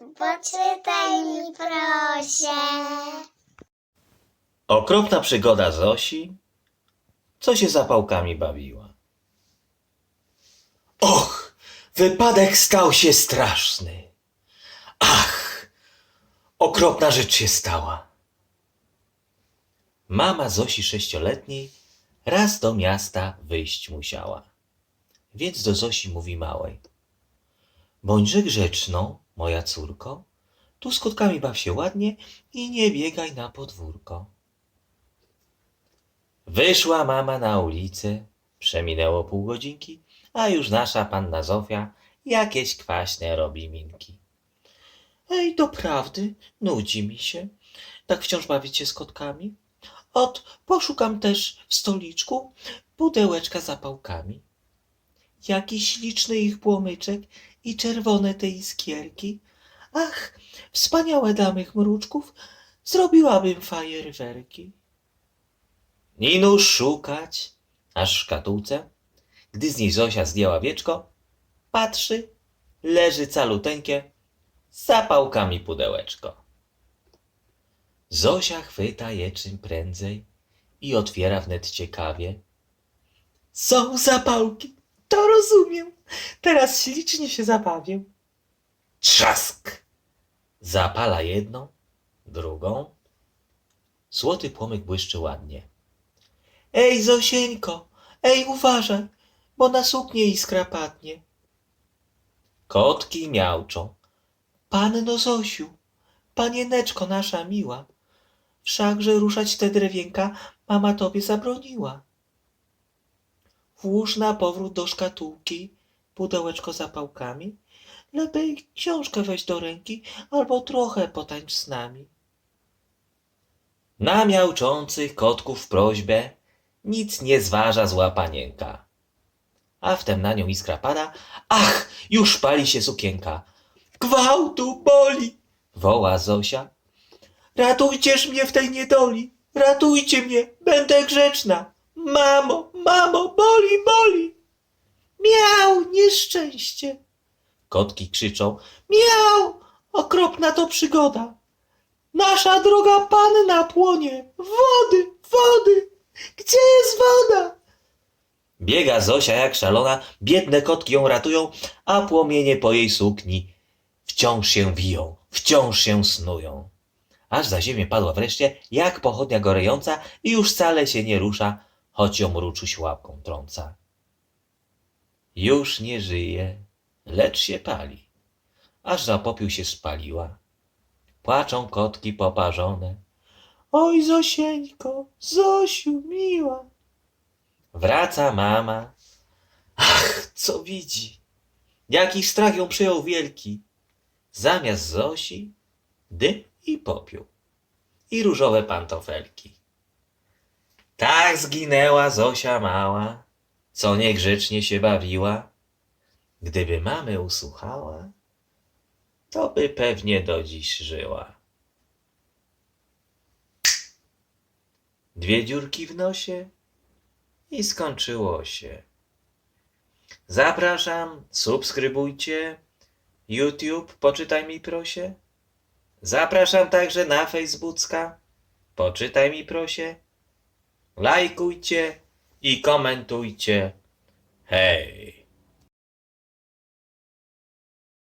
Poczytaj mi proszę. Okropna przygoda Zosi, co się zapałkami bawiła. Och, wypadek stał się straszny. Ach, okropna rzecz się stała. Mama Zosi sześcioletniej raz do miasta wyjść musiała. Więc do Zosi mówi małej. Bądźże grzeczną, moja córko, tu z baw się ładnie i nie biegaj na podwórko. Wyszła mama na ulicę, przeminęło pół godzinki, a już nasza panna Zofia jakieś kwaśne robi minki. Ej, doprawdy, nudzi mi się. Tak wciąż bawić się z kotkami? Ot, poszukam też w stoliczku pudełeczka z zapałkami. Jaki śliczny ich płomyczek i czerwone te iskierki. Ach, wspaniałe dla mych mruczków, zrobiłabym fajerwerki. Ninuż szukać, aż w szkatułce, gdy z niej Zosia zdjęła wieczko, patrzy, leży caluteńkie, z zapałkami pudełeczko. Zosia chwyta je czym prędzej i otwiera wnet ciekawie. Są zapałki, to rozumiem. Teraz ślicznie się zabawię. Trzask! Zapala jedną, drugą. Złoty płomyk błyszczy ładnie. Ej, Zosieńko, ej, uważaj, bo na suknię iskra padnie. Kotki miauczą. Panno Zosiu, panieneczko nasza miła, wszakże ruszać te drewienka mama tobie zabroniła. Włóż na powrót do szkatułki pudełeczko z zapałkami, lepiej książkę weź do ręki albo trochę potańcz z nami. Na miauczących kotków prośbę nic nie zważa zła panienka. A wtem na nią iskra pada, ach, już pali się sukienka. Gwałtu boli, woła Zosia. Ratujcież mnie w tej niedoli, ratujcie mnie, będę grzeczna. Mamo, mamo, boli, boli. Miał, nieszczęście. Kotki krzyczą, miał, okropna to przygoda. Nasza droga panna płonie, wody, wody, gdzie jest woda? Biega Zosia jak szalona, biedne kotki ją ratują, a płomienie po jej sukni wciąż się wiją, wciąż się snują. Aż za ziemię padła wreszcie, jak pochodnia gorejąca i już wcale się nie rusza, choć ją mruczuś łapką trąca. Już nie żyje, lecz się pali, aż za popiół się spaliła. Płaczą kotki poparzone. Oj, Zosieńko, Zosiu, miła. Wraca mama. Ach, co widzi? Jaki strach ją przyjął wielki. Zamiast Zosi dym i popiół i różowe pantofelki. Tak zginęła Zosia mała, co niegrzecznie się bawiła. Gdyby mamy usłuchała, to by pewnie do dziś żyła. Dwie dziurki w nosie i skończyło się. Zapraszam, subskrybujcie YouTube, poczytaj mi prosie. Zapraszam także na Facebooka, poczytaj mi prosie. Lajkujcie i komentujcie. Hej!